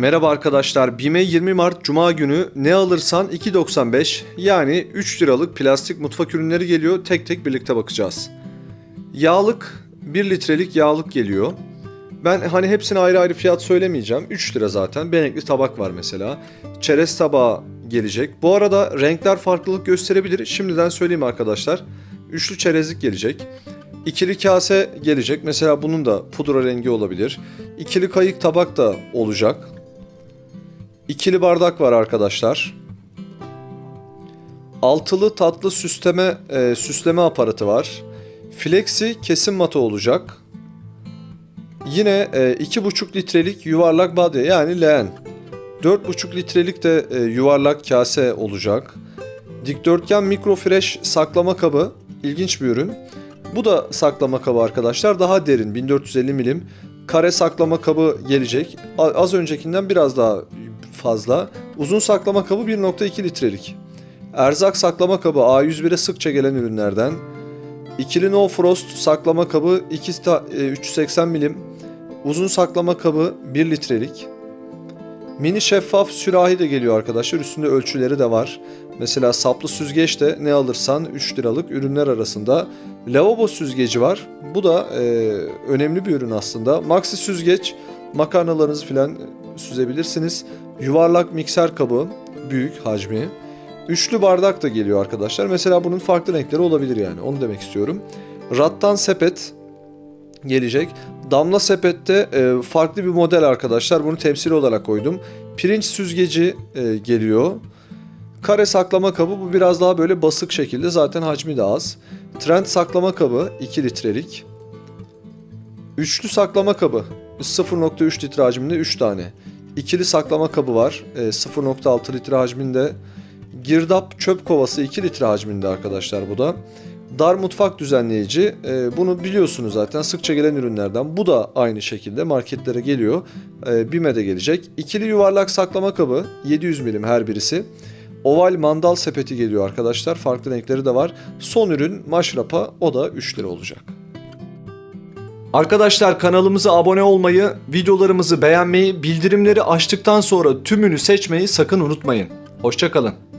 Merhaba arkadaşlar. BİM'e 20 Mart Cuma günü ne alırsan 2.95 yani 3 liralık plastik mutfak ürünleri geliyor. Tek tek birlikte bakacağız. Yağlık 1 litrelik yağlık geliyor. Ben hani hepsine ayrı ayrı fiyat söylemeyeceğim. 3 lira zaten. Benekli tabak var mesela. Çerez tabağı gelecek. Bu arada renkler farklılık gösterebilir. Şimdiden söyleyeyim arkadaşlar. Üçlü çerezlik gelecek. İkili kase gelecek. Mesela bunun da pudra rengi olabilir. İkili kayık tabak da olacak. İkili bardak var arkadaşlar. Altılı tatlı süsleme e, süsleme aparatı var. Flexi kesim matı olacak. Yine e, 2,5 litrelik yuvarlak badye yani leğen. 4,5 litrelik de e, yuvarlak kase olacak. Dikdörtgen mikrofresh saklama kabı ilginç bir ürün. Bu da saklama kabı arkadaşlar. Daha derin 1450 milim. Kare saklama kabı gelecek. Az öncekinden biraz daha fazla. Uzun saklama kabı 1.2 litrelik. Erzak saklama kabı A101'e sıkça gelen ürünlerden. İkili No Frost saklama kabı 2 ta- e, 380 milim. Uzun saklama kabı 1 litrelik. Mini şeffaf sürahi de geliyor arkadaşlar. Üstünde ölçüleri de var. Mesela saplı süzgeç de ne alırsan 3 liralık ürünler arasında. Lavabo süzgeci var. Bu da e, önemli bir ürün aslında. Maxi süzgeç makarnalarınızı falan süzebilirsiniz. Yuvarlak mikser kabı büyük hacmi. Üçlü bardak da geliyor arkadaşlar. Mesela bunun farklı renkleri olabilir yani. Onu demek istiyorum. Rattan sepet gelecek. Damla sepette e, farklı bir model arkadaşlar. Bunu temsili olarak koydum. Pirinç süzgeci e, geliyor. Kare saklama kabı bu biraz daha böyle basık şekilde zaten hacmi de az. Trend saklama kabı 2 litrelik. Üçlü saklama kabı 0.3 litre hacminde 3 tane. İkili saklama kabı var e, 0.6 litre hacminde. Girdap çöp kovası 2 litre hacminde arkadaşlar bu da. Dar mutfak düzenleyici e, bunu biliyorsunuz zaten sıkça gelen ürünlerden. Bu da aynı şekilde marketlere geliyor. E, BİM'e de gelecek. İkili yuvarlak saklama kabı 700 milim her birisi. Oval mandal sepeti geliyor arkadaşlar. Farklı renkleri de var. Son ürün maşrapa o da 3 lira olacak. Arkadaşlar kanalımıza abone olmayı, videolarımızı beğenmeyi, bildirimleri açtıktan sonra tümünü seçmeyi sakın unutmayın. Hoşçakalın.